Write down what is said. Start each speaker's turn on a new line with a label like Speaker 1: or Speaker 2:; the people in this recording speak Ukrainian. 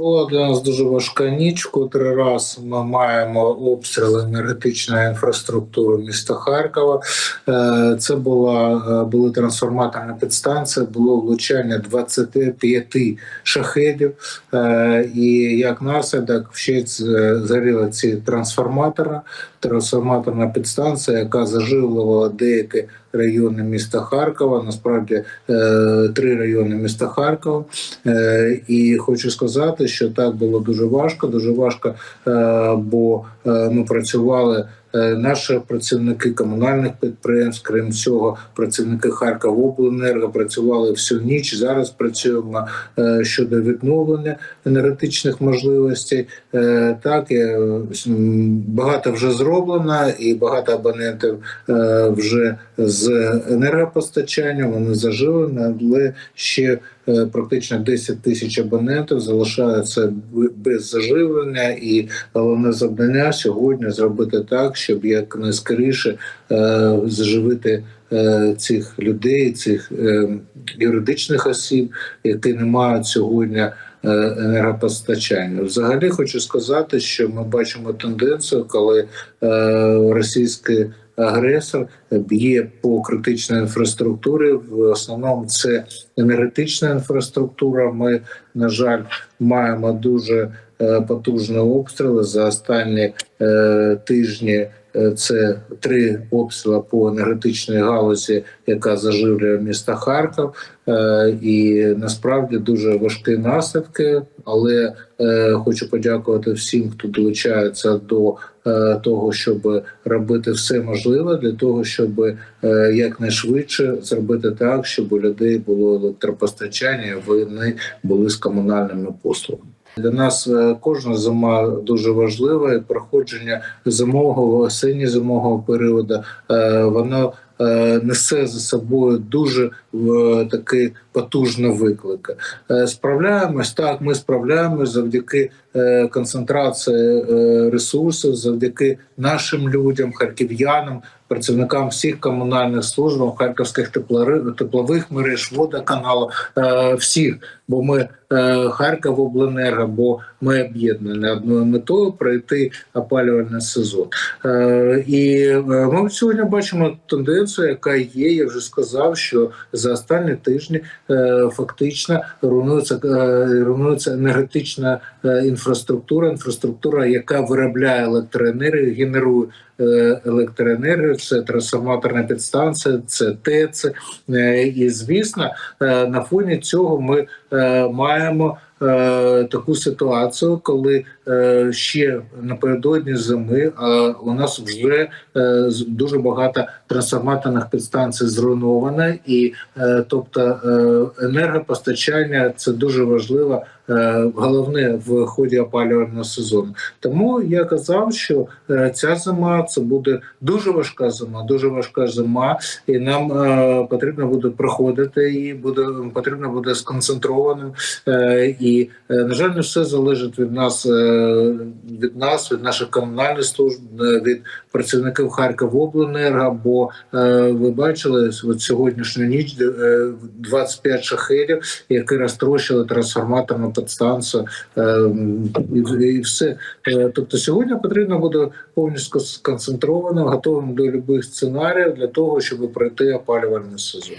Speaker 1: Була для нас дуже важка ніч. Котрий раз ми маємо обстріли енергетичної інфраструктури міста Харкова. Е, Це була е, були трансформаторні підстанції, було влучання 25 шахедів, Е, і як наслідок ще згоріли ці трансформатори. Трансформаторна підстанція, яка заживлювала деякі райони міста Харкова. Насправді е, три райони міста Харкова. Е, І хочу сказати, що так було дуже важко. Дуже важко, е, бо ми працювали. Е, Наші працівники комунальних підприємств, крім цього, працівники Харковобленерго працювали всю ніч. Зараз працюємо е, щодо відновлення енергетичних можливостей. Е, Так багато вже зроблено, і багато абонентів вже з енергопостачанням вони заживлені, але ще практично 10 тисяч абонентів залишаються без заживлення, і головне завдання сьогодні зробити так, щоб якнайскоріше е, заживити е, цих людей, цих е, юридичних осіб, які не мають сьогодні. е, Енергопостачання взагалі хочу сказати, що ми бачимо тенденцію, коли е, російський агресор б'є по критичній інфраструктурі. В основному це енергетична інфраструктура. Ми, на жаль, маємо дуже е, потужні обстріли за останні е, тижні. Е, Це три обстріли по енергетичній галузі, яка заживлює місто Харків, Е, і насправді дуже важкі наслідки. Але е, хочу подякувати всім, хто долучається до того, щоб робити все можливе для того, щоб якнайшвидше зробити так, щоб у людей було електропостачання, вони були з комунальними послугами. Для нас е, кожна зима дуже важлива, проходження зимового осінньо-зимового періоду е, воно несе за собою дуже е, такі потужні виклики. Е, Справляємось так. Ми справляємось завдяки е, концентрації е, ресурсів, завдяки нашим людям, харків'янам, працівникам всіх комунальних служб, харківських теплових мереж, водоканалу, е, всіх, бо ми е, Харковобленерго, бо ми об'єднані одною метою пройти опалювальний сезон. Е, І е, ми сьогодні бачимо тенденцію, яка є. Я вже сказав, що за останні тижні е, фактично руйнується, е, руйнується енергетична е, інфраструктура, інфраструктура, яка виробляє електроенергію, генерує електроенергію. Це трансформаторна підстанція, це ТЕЦ. Е, І звісно, е, на фоні цього ми е, маємо. е, Таку ситуацію, коли е, ще напередодні зими а у нас вже е, дуже багато трансформаторних підстанцій зруйновано, і е, тобто е, енергопостачання це дуже важливо, е, головне в ході опалювального сезону. Тому я казав, що е, ця зима це буде дуже важка зима, дуже важка зима, і нам е, потрібно буде проходити її, буде потрібно буде сконцентрованим. Е, і е, на жаль, не все залежить від нас, е, від нас, від наших комунальних служб, е, від працівників Харковобленерго. Бо е, ви бачили от сьогоднішню ніч е, 25 шахедів, які розтрощили трансформаторну підстанцію, е, і, і все. Е, Тобто сьогодні потрібно буде повністю сконцентровано, готовим до будь-яких сценаріїв для того, щоб пройти опалювальний сезон.